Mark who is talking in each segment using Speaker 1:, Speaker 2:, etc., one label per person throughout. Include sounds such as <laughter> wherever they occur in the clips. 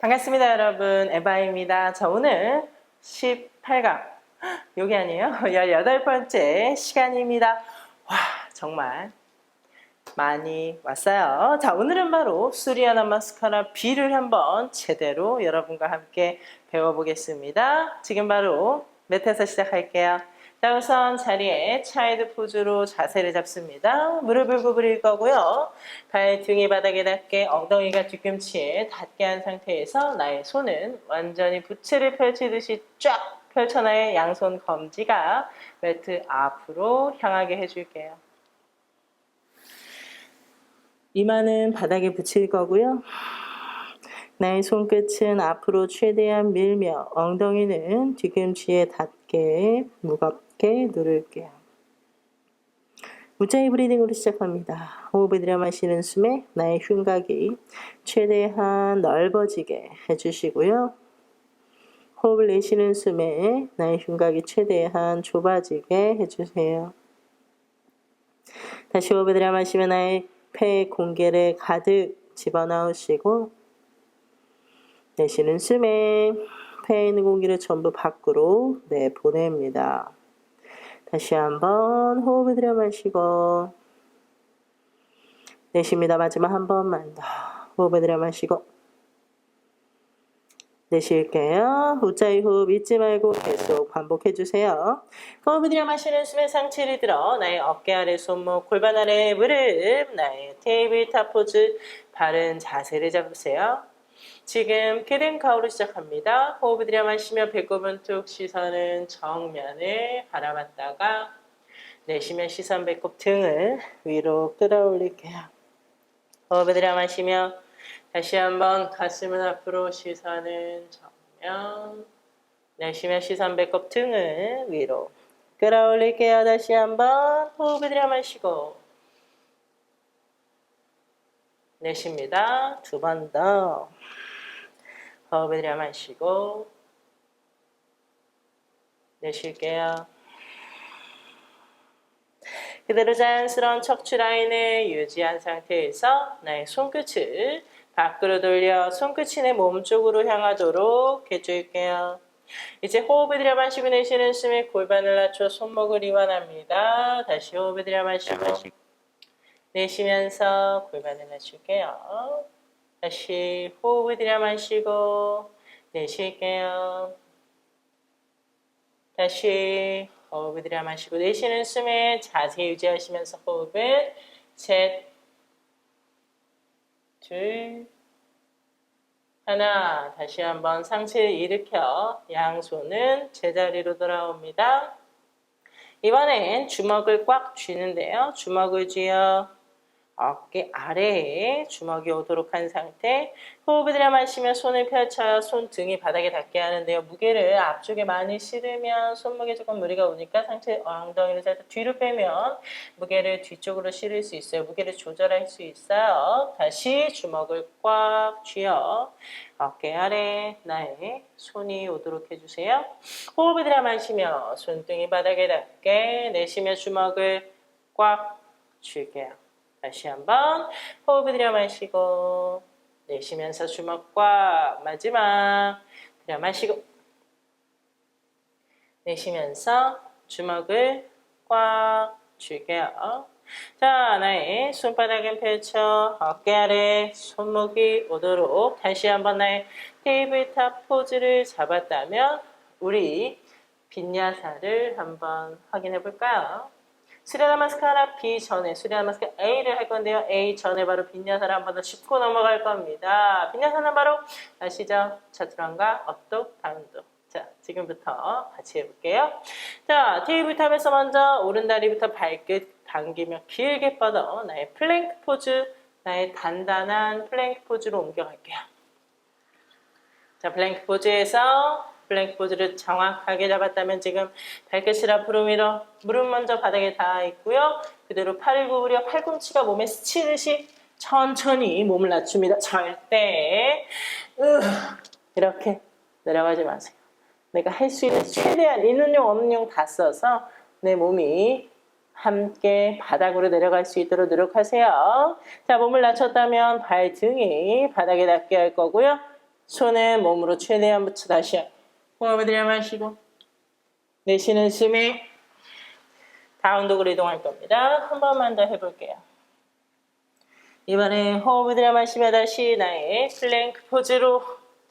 Speaker 1: 반갑습니다, 여러분. 에바입니다. 자, 오늘 18강. <gasps> 여기 아니에요? <laughs> 18번째 시간입니다. 와, 정말 많이 왔어요. 자, 오늘은 바로 수리아나 마스카라 B를 한번 제대로 여러분과 함께 배워보겠습니다. 지금 바로 매트에서 시작할게요. 자, 우선 자리에 차이드 포즈로 자세를 잡습니다. 무릎을 구부릴 거고요. 발 등이 바닥에 닿게 엉덩이가 뒤꿈치에 닿게 한 상태에서 나의 손은 완전히 부채를 펼치듯이 쫙 펼쳐 나의 양손 검지가 매트 앞으로 향하게 해줄게요. 이마는 바닥에 붙일 거고요. 나의 손끝은 앞으로 최대한 밀며 엉덩이는 뒤꿈치에 닿게 무겁게 누를게요. 우짜이 브리딩으로 시작합니다. 호흡을 들여 마시는 숨에 나의 흉곽이 최대한 넓어지게 해주시고요. 호흡을 내쉬는 숨에 나의 흉곽이 최대한 좁아지게 해주세요. 다시 호흡을 들여 마시면 나의 폐 공개를 가득 집어넣으시고 내쉬는 숨에 폐에 있는 공기를 전부 밖으로 내보냅니다. 다시 한번 호흡을 들여 마시고 내쉽니다. 마지막 한 번만 더 호흡을 들여 마시고 내쉴게요. 우짜이 호흡 잊지 말고 계속 반복해 주세요. 호흡을 들여 마시는 숨에 상체를 들어 나의 어깨 아래 손목, 골반 아래 무릎, 나의 테이블 탑 포즈, 바른 자세를 잡으세요. 지금 키든 카우로 시작합니다. 호흡을 들여 마시며 배꼽은 툭 시선은 정면을 바라봤다가 내쉬며 시선 배꼽 등을 위로 끌어올릴게요. 호흡을 들여 마시며 다시 한번 가슴은 앞으로 시선은 정면 내쉬며 시선 배꼽 등을 위로 끌어올릴게요. 다시 한번 호흡을 들여 마시고 내쉽니다. 두 번 더. 호흡을 들여 마시고 내쉴게요. 그대로 자연스러운 척추 라인을 유지한 상태에서 나의 손끝을 밖으로 돌려 손끝이 내 몸 쪽으로 향하도록 해줄게요. 이제 호흡을 들여 마시고 내쉬는 숨에 골반을 낮춰 손목을 이완합니다. 다시 호흡을 들여 마시고 내쉬면서 골반을 낮출게요. 다시 호흡을 들여 마시고 내쉴게요. 다시 호흡을 들여 마시고 내쉬는 숨에 자세 유지하시면서 호흡을 셋, 둘, 하나. 다시 한번 상체를 일으켜 양손은 제자리로 돌아옵니다. 이번엔 주먹을 꽉 쥐는데요. 주먹을 쥐어 어깨 아래에 주먹이 오도록 한 상태. 호흡을 들여 마시며 손을 펼쳐요. 손 등이 바닥에 닿게 하는데요. 무게를 앞쪽에 많이 실으면 손목에 조금 무리가 오니까 상체 엉덩이를 살짝 뒤로 빼면 무게를 뒤쪽으로 실을 수 있어요. 무게를 조절할 수 있어요. 다시 주먹을 꽉 쥐어 어깨 아래 나의 손이 오도록 해주세요. 호흡을 들여 마시며 손등이 바닥에 닿게 내쉬며 주먹을 꽉 쥐게요. 다시 한번 호흡을 들여 마시고 내쉬면서 주먹과 마지막 들여 마시고 내쉬면서 주먹을 꽉 쥐게요. 자, 나의 손바닥은 펼쳐 어깨 아래 손목이 오도록 다시 한번 나의 테이블탑 포즈를 잡았다면 우리 빈야사를 한번 확인해 볼까요? 수리아나 마스카라 B 전에 수리아나 마스카라 A를 할 건데요. A 전에 바로 빈야사를 한 번 더 짚고 넘어갈 겁니다. 빈야사는 바로 아시죠? 차투랑과 업독, 다운독. 자, 지금부터 같이 해볼게요. 자, 테이블 탑에서 먼저 오른 다리부터 발끝 당기며 길게 뻗어 나의 플랭크 포즈, 나의 단단한 플랭크 포즈로 옮겨갈게요. 자, 플랭크 포즈에서 포즈를 정확하게 잡았다면 지금 발끝을 앞으로 밀어 무릎 먼저 바닥에 닿아 있고요. 그대로 팔을 구부려 팔꿈치가 몸에 스치듯이 천천히 몸을 낮춥니다. 절대 으, 이렇게 내려가지 마세요. 내가 할 수 있는 최대한 있는 용 없는 용 다 써서 내 몸이 함께 바닥으로 내려갈 수 있도록 노력하세요. 자, 몸을 낮췄다면 발 등이 바닥에 닿게 할 거고요. 손은 몸으로 최대한 붙여 다시 호흡을 들여 마시고 내쉬는 숨에 다운독으로 이동할 겁니다. 한 번만 더 해볼게요. 이번에 호흡을 들여 마시며 다시 나의 플랭크 포즈로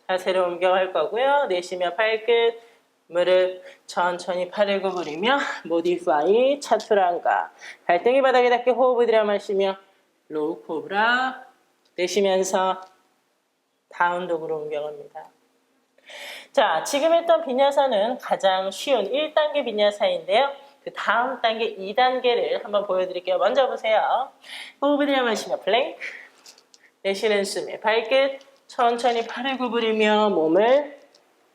Speaker 1: 자세를 옮겨갈 거고요. 내쉬며 발끝, 무릎 천천히 팔을 구부리며 모디파이 차투랑가 발등이 바닥에 닿게 호흡을 들여 마시며 로우 코브라 내쉬면서 다운독으로 옮겨갑니다. 자, 지금 했던 비냐사는 가장 쉬운 1단계 비냐사인데요. 그 다음 단계 2단계를 한번 보여드릴게요. 먼저 보세요. 호흡을 들여마시며 플랭크 내쉬는 숨에 발끝 천천히 팔을 구부리며 몸을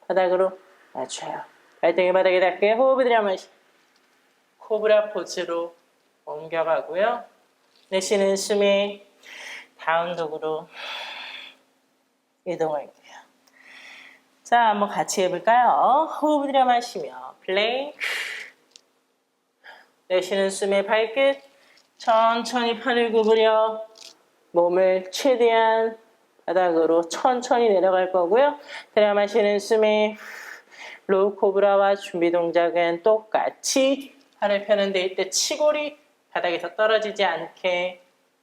Speaker 1: 바닥으로 맞춰요. 발등이 바닥에 닿게 호흡을 들여마시 코브라 포즈로 옮겨가고요. 내쉬는 숨에 다운독으로 이동할게요. 자, 한번 같이 해볼까요? 호흡을 들여 마시며 플랭크 내쉬는 숨에 발끝 천천히 팔을 구부려 몸을 최대한 바닥으로 천천히 내려갈 거고요. 들여 마시는 숨에 로우 코브라와 준비 동작은 똑같이 팔을 펴는데 이때 치골이 바닥에서 떨어지지 않게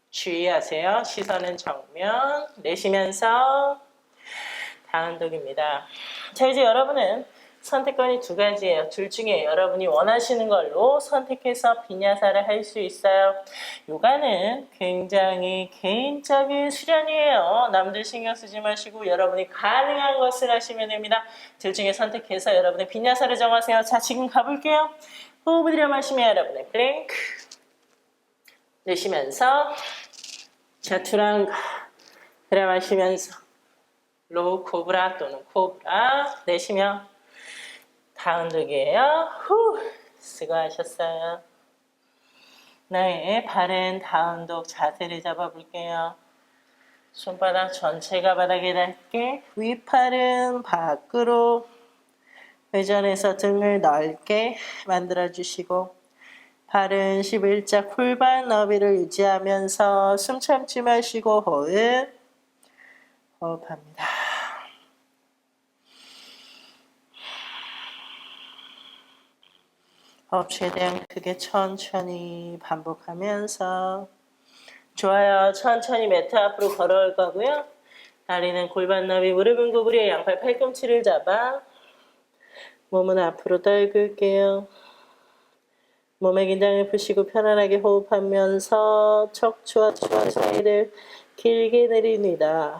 Speaker 1: 주의하세요. 시선은 정면 내쉬면서 다운독입니다. 자 이제 여러분은 선택권이 두 가지예요. 둘 중에 여러분이 원하시는 걸로 선택해서 비냐사를 할 수 있어요. 요가는 굉장히 개인적인 수련이에요. 남들 신경 쓰지 마시고 여러분이 가능한 것을 하시면 됩니다. 둘 중에 선택해서 여러분의 비냐사를 정하세요. 자 지금 가볼게요. 호흡을 들여 마시며 여러분의 플랭크 내쉬면서 자투랑 들여 마시면서 로우 코브라 또는 코브라 내쉬며 다운독이에요. 후 수고하셨어요. 나의 바른 다운독 자세를 잡아볼게요. 손바닥 전체가 바닥에 닿게 윗팔은 밖으로 회전해서 등을 넓게 만들어 주시고 발은 11자 골반 너비를 유지하면서 숨 참지 마시고 호흡 호흡합니다. 호흡 최대한 크게 천천히 반복하면서 좋아요. 천천히 매트 앞으로 걸어올 거고요. 다리는 골반 너비, 무릎은 구부려 양팔 팔꿈치를 잡아 몸은 앞으로 떨굴게요. 몸의 긴장을 푸시고 편안하게 호흡하면서 척추와 척추 사이를 길게 내립니다.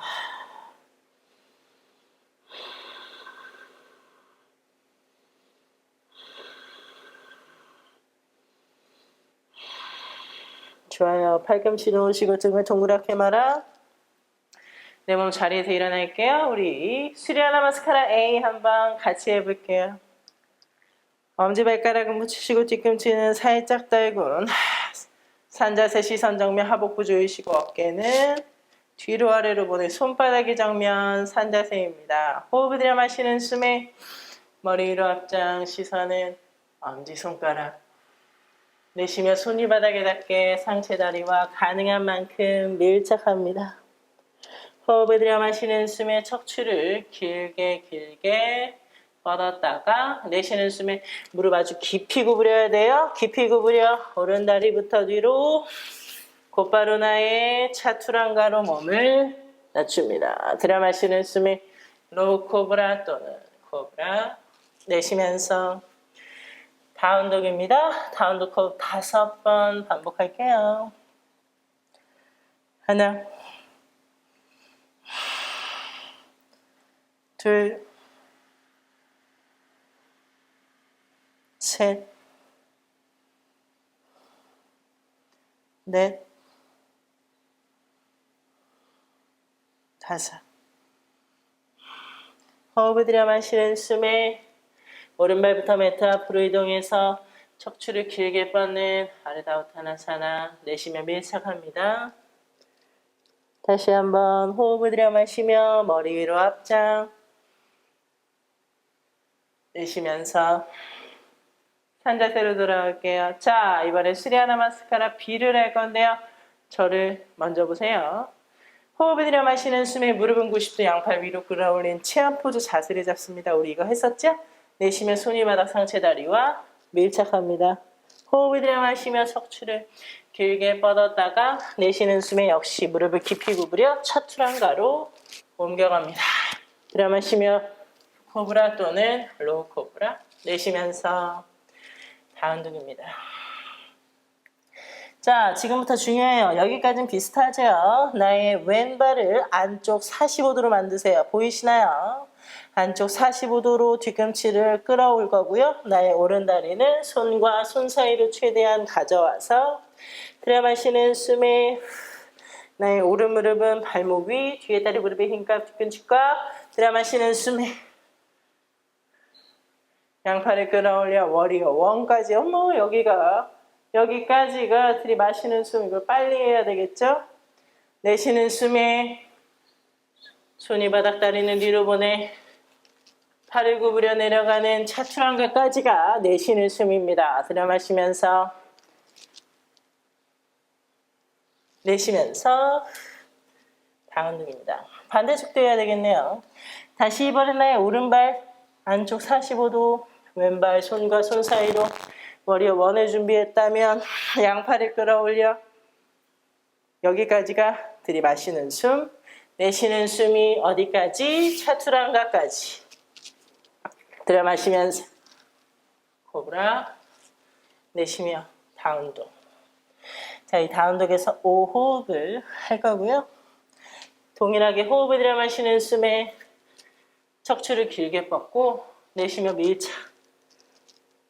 Speaker 1: 좋아요. 팔꿈치 놓으시고 등을 동그랗게 말아. 내 몸 자리에서 일어날게요. 우리 수리하나 마스카라 A 한번 같이 해볼게요. 엄지발가락은 묻히시고 뒤꿈치는 살짝 달군 산자세 시선 정면 하복부 조이시고 어깨는 뒤로 아래로 보내 손바닥이 정면 산자세입니다. 호흡을 들여 마시는 숨에 머리 위로 앞장 시선은 엄지손가락 내쉬며 손이 바닥에 닿게 상체 다리와 가능한 만큼 밀착합니다. 호흡을 들여 마시는 숨에 척추를 길게 길게 뻗었다가 내쉬는 숨에 무릎 아주 깊이 구부려야 돼요. 깊이 구부려 오른 다리부터 뒤로 곧바로 나의 차투랑가로 몸을 낮춥니다. 들여 마시는 숨에 로우 코브라 또는 코브라 내쉬면서 다운독입니다. 다운독 호흡 다섯 번 반복할게요. 하나, 둘, 셋, 넷, 다섯. 호흡을 들여 마시는 숨에 오른발부터 매트 앞으로 이동해서 척추를 길게 뻗는 아르다우타나사나 내쉬며 밀착합니다. 다시 한번 호흡을 들여 마시며 머리 위로 앞장 내쉬면서 산자세로 돌아올게요. 자, 이번에 수리아나 마스카라 B를 할 건데요. 저를 먼저 보세요. 호흡을 들여 마시는 숨에 무릎은 90도 양팔 위로 끌어올린 체험 포즈 자세를 잡습니다. 우리 이거 했었죠? 내쉬면 손이 바닥 상체 다리와 밀착합니다. 호흡을 들여 마시며 척추를 길게 뻗었다가 내쉬는 숨에 역시 무릎을 깊이 구부려 차투랑가로 옮겨갑니다. 들여 마시며 코브라 또는 로우 코브라 내쉬면서 다운둥입니다. 자, 지금부터 중요해요. 여기까지는 비슷하죠? 나의 왼발을 안쪽 45도로 만드세요. 보이시나요? 안쪽 45도로 뒤꿈치를 끌어올 거고요. 나의 오른다리는 손과 손 사이로 최대한 가져와서 들여마시는 숨에 나의 오른 무릎은 발목 위, 뒤에 다리 무릎에 힘과 뒤꿈치과 들여마시는 숨에 양팔을 끌어올려 워리어 원까지 어머 여기가 여기까지가 들이마시는 숨 이걸 빨리 해야 되겠죠? 내쉬는 숨에 손이 바닥 다리는 뒤로 보내 팔을 구부려 내려가는 차투랑가까지가 내쉬는 숨입니다. 들여마시면서 내쉬면서 다운둥입니다. 반대쪽도 해야 되겠네요. 다시 나의 오른발 안쪽 45도 왼발 손과 손 사이로 머리 원을 준비했다면 양팔을 끌어올려 여기까지가 들이마시는 숨 내쉬는 숨이 어디까지? 차투랑가까지 들여 마시면서 코브라 내쉬며 다운독 자, 이 다운독에서 5호흡을 할 거고요. 동일하게 호흡을 들여 마시는 숨에 척추를 길게 뻗고 내쉬며 밀착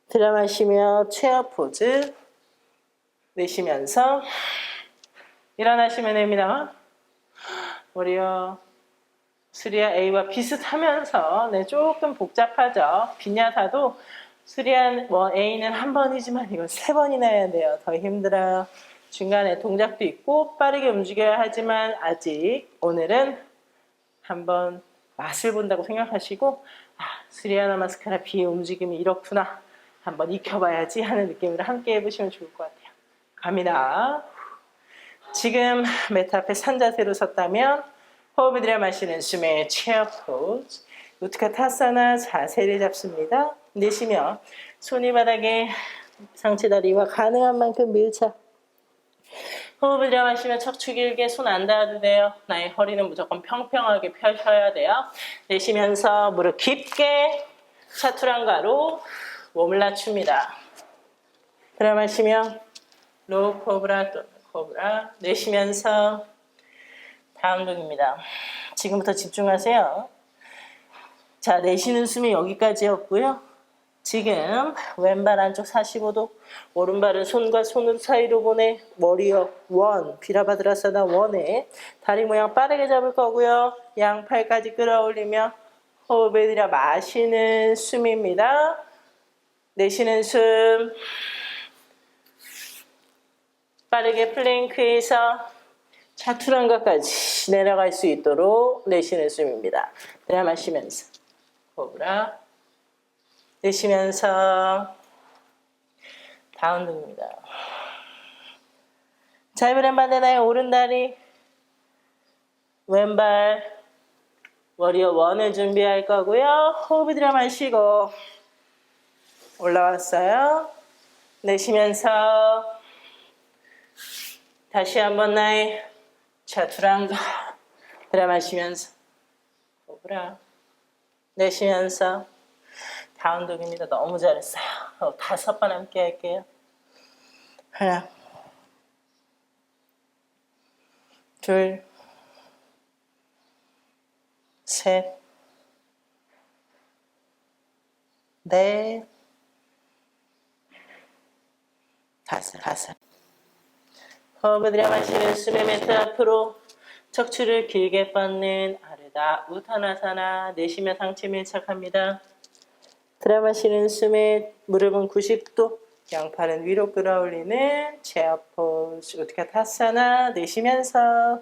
Speaker 1: 들여 마시며 체어 포즈 내쉬면서 일어나시면 됩니다. 우리요 수리아 A와 비슷하면서 네, 조금 복잡하죠. 비냐사도 수리아 뭐 A는 한 번이지만 이건 세 번이나 해야 돼요. 더 힘들어요. 중간에 동작도 있고 빠르게 움직여야 하지만 아직 오늘은 한번 맛을 본다고 생각하시고 아, 수리아나 마스카라 비의 움직임이 이렇구나 한번 익혀봐야지 하는 느낌으로 함께 해보시면 좋을 것 같아요. 갑니다. 지금 매트 앞에 산 자세로 섰다면 호흡을 들여 마시는 숨에 체어 포즈 우트카 타사나 자세를 잡습니다. 내쉬며 손이 바닥에 상체 다리와 가능한 만큼 밀착 호흡을 들여 마시며 척추 길게 손 안 닿아도 돼요. 나의 허리는 무조건 평평하게 펴셔야 돼요. 내쉬면서 무릎 깊게 차투랑가로 몸을 낮춥니다. 들여 마시며 로우 코브라 또 코브라 내쉬면서 다음 동입니다. 지금부터 집중하세요. 자, 내쉬는 숨이 여기까지였고요. 지금 왼발 안쪽 45도, 오른발은 손과 손 사이로 보내 머리요 원, 비라바드라사나 원에 다리 모양 빠르게 잡을 거고요. 양팔까지 끌어올리며 호흡을 들여 마시는 숨입니다. 내쉬는 숨. 빠르게 플랭크에서 차투랑가까지 내려갈 수 있도록 내쉬는 숨입니다. 들여 마시면서 호흡라 내쉬면서 다운입니다. 자, 이번엔 반대나의 오른 다리 왼발 워리어 원을 준비할 거고요. 호흡을 들여 마시고 올라왔어요. 내쉬면서 다시 한번 나의 차투랑가 들여 마시면서 호흡라 내쉬면서 다운독입니다. 너무 잘했어요. 어, 다섯 번 함께 할게요. 하나, 둘, 셋, 넷, 다섯, 다섯. 들여 마시는 숨의 멘트 앞으로 척추를 길게 뻗는 아르다 우타나사나 내쉬며 상체 밀착합니다. 들어마시는 숨에 무릎은 90도, 양팔은 위로 끌어올리는 체어 포즈, 우트카 타사나 내쉬면서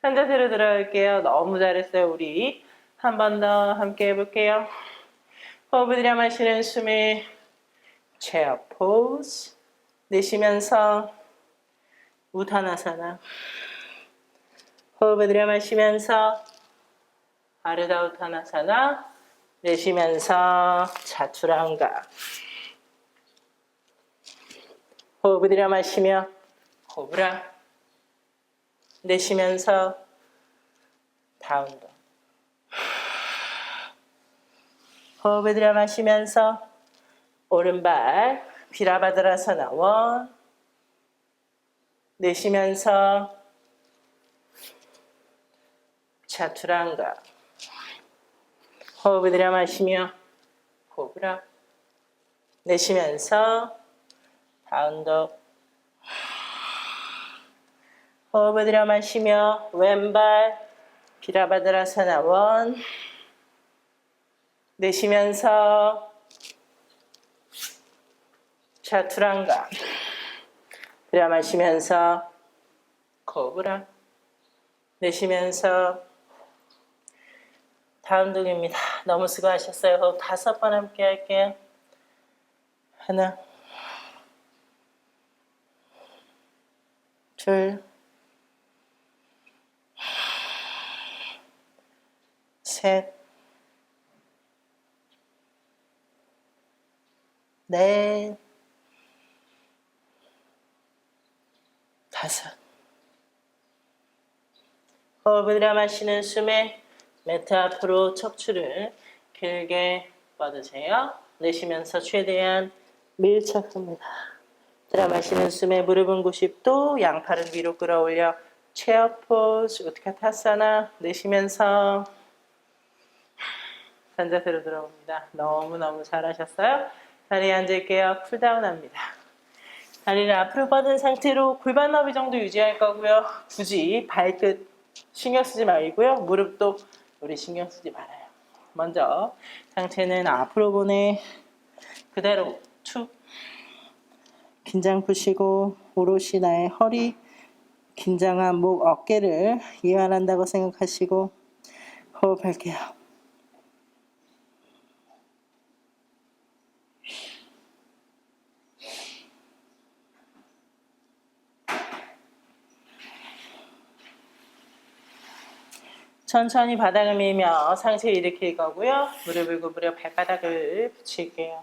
Speaker 1: 한 자세로 들어갈게요. 너무 잘했어요, 우리. 한 번 더 함께 해볼게요. 호흡을 들여 마시는 숨에 체어 포즈, 내쉬면서 우타나사나 호흡을 들여 마시면서 아르다 우타나사나 내쉬면서 자투랑가 호흡을 들여 마시며 코브라 내쉬면서 다운도 호흡을 들여 마시면서 오른발 비라바드라사나 원 내쉬면서 차투랑가. 호흡을 들여 마시며 코브라 내쉬면서 다운독 호흡을 들여 마시며 왼발 비라바드라사나 원 내쉬면서 차투랑가 들여 마시면서 코브라 내쉬면서 다음 동입니다. 너무 수고하셨어요. 호흡 다섯 번 함께 할게요. 하나, 둘, 셋, 넷, 다섯. 호흡을 마시는 숨에 매트 앞으로 척추를 길게 뻗으세요. 내쉬면서 최대한 밀착합니다. 들여 마시는 숨에 무릎은 90도, 양팔은 위로 끌어올려 체어 포즈, 우트카타사나 내쉬면서 산자세로 들어옵니다. 너무너무 잘하셨어요. 자리에 앉을게요. 쿨다운 합니다. 다리를 앞으로 뻗은 상태로 골반 너비 정도 유지할 거고요. 굳이 발끝 신경 쓰지 말고요. 무릎도 우리 신경 쓰지 말아요. 먼저 상체는 앞으로 보내 그대로 축 긴장 푸시고 오롯이 나의 허리 긴장한 목 어깨를 이완한다고 생각하시고 호흡할게요. 천천히 바닥을 밀며 상체 일으킬 거고요. 무릎을 구부려 발바닥을 붙일게요.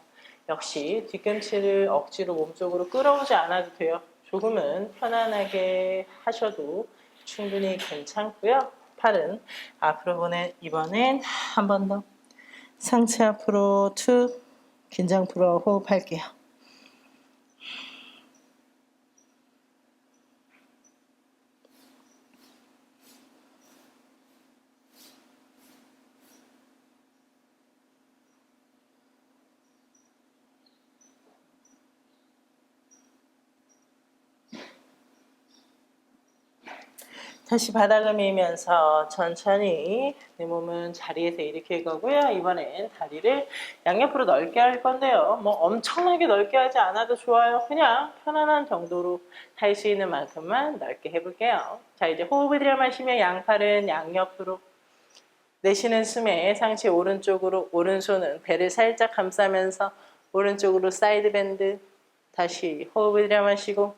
Speaker 1: 역시 뒤꿈치를 억지로 몸쪽으로 끌어오지 않아도 돼요. 조금은 편안하게 하셔도 충분히 괜찮고요. 팔은 앞으로 보내 이번엔 한 번 더 상체 앞으로 툭 긴장 풀어 호흡할게요. 다시 바닥을 밀면서 천천히 내 몸은 자리에서 일으킬 거고요. 이번엔 다리를 양옆으로 넓게 할 건데요. 뭐 엄청나게 넓게 하지 않아도 좋아요. 그냥 편안한 정도로 할 수 있는 만큼만 넓게 해볼게요. 자 이제 호흡을 들여 마시며 양팔은 양옆으로 내쉬는 숨에 상체 오른쪽으로 오른손은 배를 살짝 감싸면서 오른쪽으로 사이드 밴드 다시 호흡을 들여 마시고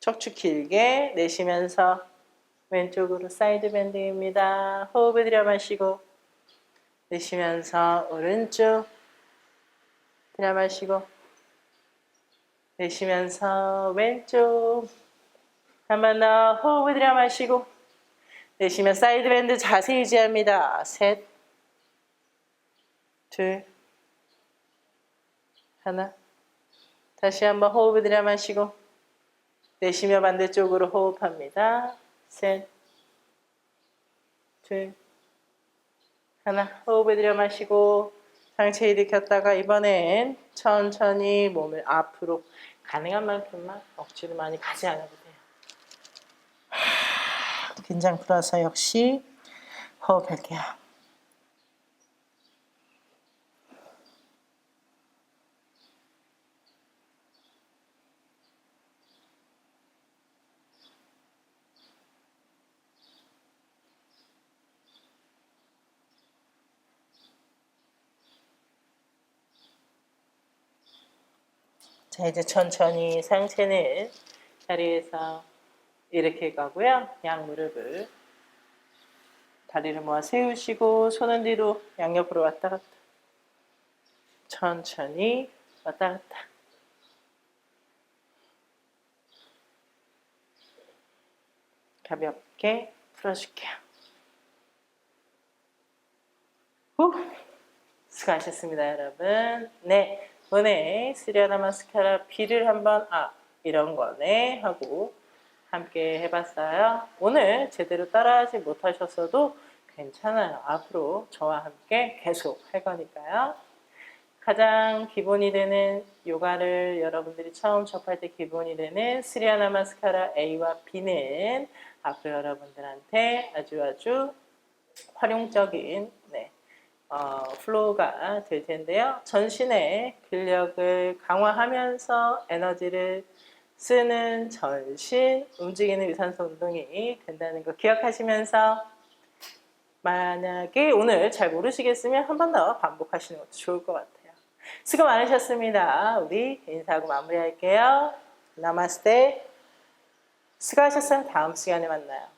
Speaker 1: 척추 길게 내쉬면서 왼쪽으로 사이드 밴드입니다. 호흡을 들여 마시고 내쉬면서 오른쪽 들여 마시고 내쉬면서 왼쪽 한 번 더 호흡을 들여 마시고 내쉬면 사이드 밴드 자세 유지합니다. 셋, 둘, 하나. 다시 한번 호흡을 들여 마시고 내쉬며 반대쪽으로 호흡합니다. 셋, 둘, 하나. 호흡을 들여 마시고 상체 일으켰다가 이번엔 천천히 몸을 앞으로 가능한 만큼만 억지로 많이 가지 않아도 돼요. 긴장 풀어서 역시 호흡할게요. 자, 이제 천천히 상체는 자리에서 일으킬 거고요. 양 무릎을 다리를 모아 세우시고 손은 뒤로 양옆으로 왔다 갔다. 천천히 왔다 갔다. 가볍게 풀어줄게요. 후. 수고하셨습니다, 여러분. 네, 오늘 스리아나 마스카라 B를 한번 아 이런 거네 하고 함께 해봤어요. 오늘 제대로 따라하지 못하셨어도 괜찮아요. 앞으로 저와 함께 계속 할 거니까요. 가장 기본이 되는 요가를 여러분들이 처음 접할 때 기본이 되는 스리아나 마스카라 A와 B는 앞으로 여러분들한테 아주 아주 활용적인 네, 어, 플로우가 될 텐데요. 전신의 근력을 강화하면서 에너지를 쓰는 전신 움직이는 유산소 운동이 된다는 거 기억하시면서 만약에 오늘 잘 모르시겠으면 한 번 더 반복하시는 것도 좋을 것 같아요. 수고 많으셨습니다. 우리 인사하고 마무리할게요. 나마스테. 수고하셨어요. 다음 시간에 만나요.